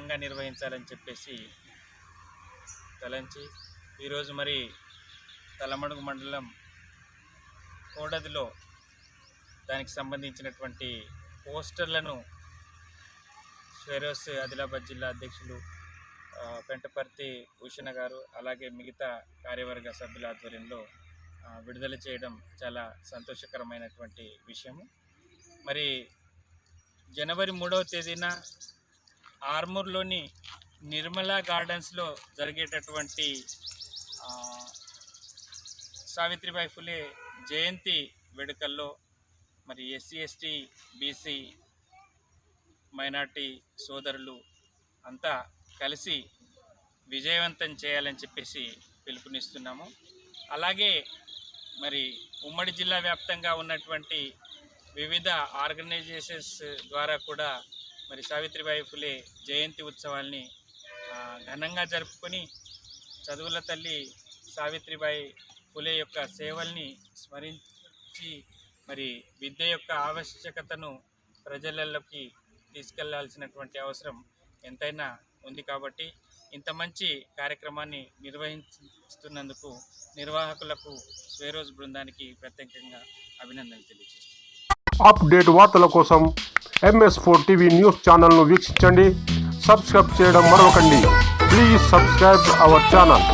ఘనంగా నిర్వహించాలని చెప్పేసి తలంచి ఈరోజు మరి తలమడుగు మండలం కోడదిలో దానికి సంబంధించినటువంటి పోస్టర్లను స్వెరోస్ ఆదిలాబాద్ జిల్లా అధ్యక్షులు పెంటపర్తి భూషణ గారు అలాగే మిగతా కార్యవర్గ సభ్యుల ఆధ్వర్యంలో విడుదల చేయడం చాలా సంతోషకరమైనటువంటి విషయము. మరి జనవరి మూడవ తేదీన ఆర్మూర్లోని నిర్మలా గార్డెన్స్లో జరిగేటటువంటి సావిత్రిబాయి ఫులే జయంతి వేడుకల్లో మరి ఎస్సీ ఎస్టీ బీసీ మైనార్టీ సోదరులు అంతా కలిసి విజయవంతం చేయాలని చెప్పేసి పిలుపునిస్తున్నాము. అలాగే మరి ఉమ్మడి జిల్లా వ్యాప్తంగా ఉన్నటువంటి వివిధ ఆర్గనైజేషన్స్ ద్వారా కూడా మరి సావిత్రిబాయి ఫులే జయంతి ఉత్సవాల్ని ఘనంగా జరుపుకొని చదువుల తల్లి సావిత్రిబాయి ఫులే యొక్క సేవల్ని స్మరించి మరి విద్య యొక్క ఆవశ్యకతను ప్రజలలోకి తీసుకెళ్ళాల్సినటువంటి అవసరం ఎంతైనా ఉంది కాబట్టి ఇంత మంచి కార్యక్రమాన్ని నిర్వహిస్తున్నందుకు నిర్వాహకులకు స్వేరోజ్ బృందానికి ప్రత్యేకంగా అభినందనలు తెలియజేస్తున్నాను. అప్డేట్ వార్తల కోసం ఎంఎస్ ఫోర్ టీవీ న్యూస్ ఛానల్ను వీక్షించండి. సబ్స్క్రైబ్ చేయడం మరొకండి. Please subscribe our channel